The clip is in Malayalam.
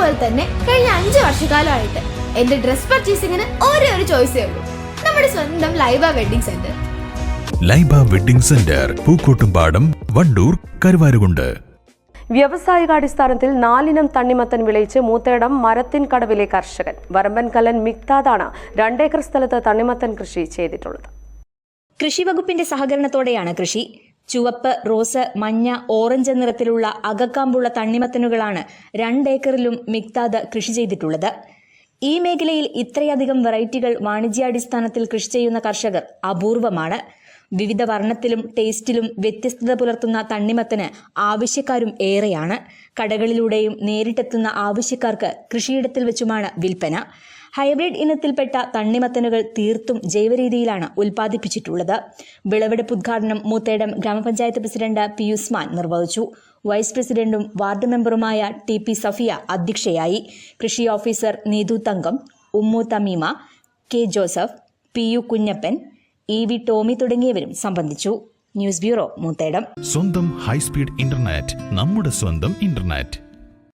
പോലെ തന്നെ കഴിഞ്ഞ അഞ്ച് വർഷക്കാലമായിട്ട് എന്റെ ഡ്രസ് പർച്ചേസിങ്ങിന് ഒരേ ഒരു ചോയ്സേ ഉള്ളൂ. നമ്മുടെ സ്വന്തം Laiba wedding centre Laiba wedding centre Pookkottumpadam Wandoor Karuvarakundu. വ്യവസായികാടിസ്ഥാനത്തിൽ നാലിനം തണ്ണിമത്തൻ വിളയിച്ച് മൂത്തേടം മരത്തിൻ കടവിലെ കർഷകൻ. വരമ്പൻകലൻ മിക്താദാണ് രണ്ടേക്കർ സ്ഥലത്ത് തണ്ണിമത്തൻ കൃഷി ചെയ്തിട്ടുള്ളത്. കൃഷി വകുപ്പിന്റെ സഹകരണത്തോടെയാണ് കൃഷി. ചുവപ്പ് റോസ് മഞ്ഞ ഓറഞ്ച് നിറത്തിലുള്ള അകക്കാമ്പുള്ള തണ്ണിമത്തനുകളാണ് രണ്ടേക്കറിലും മിക്താദ് കൃഷി ചെയ്തിട്ടുള്ളത്. ഈ മേഖലയിൽ ഇത്രയധികം വെറൈറ്റികൾ വാണിജ്യാടിസ്ഥാനത്തിൽ കൃഷി ചെയ്യുന്ന കർഷകർ അപൂർവമാണ്. വിവിധ വർണത്തിലും ടേസ്റ്റിലും വ്യത്യസ്തത പുലർത്തുന്ന തണ്ണിമത്തന് ആവശ്യക്കാരും ഏറെയാണ്. കടകളിലൂടെയും നേരിട്ടെത്തുന്ന ആവശ്യക്കാർക്ക് കൃഷിയിടത്തിൽ വെച്ചുമാണ് വിൽപ്പന. ഹൈബ്രിഡ് ഇനത്തിൽപ്പെട്ട തണ്ണിമത്തനുകൾ തീർത്തും ജൈവരീതിയിലാണ് ഉൽപ്പാദിപ്പിച്ചിട്ടുള്ളത്. വിളവെടുപ്പ് ഉദ്ഘാടനം മൂത്തേടം ഗ്രാമപഞ്ചായത്ത് പ്രസിഡന്റ് പി ഉസ്മാൻ നിർവഹിച്ചു. വൈസ് പ്രസിഡന്റും വാർഡ് മെമ്പറുമായ ടി പി സഫിയ അധ്യക്ഷയായി. കൃഷി officer Neethu Thankam Ummu Thameema K Joseph P U Kunjappan E V Tomy തുടങ്ങിയവരും സംബന്ധിച്ചു. News bureau Moothedam. സ്വന്തം ഹൈസ്പീഡ് ഇന്റർനെറ്റ് നമ്മുടെ സ്വന്തം ഇന്റർനെറ്റ്.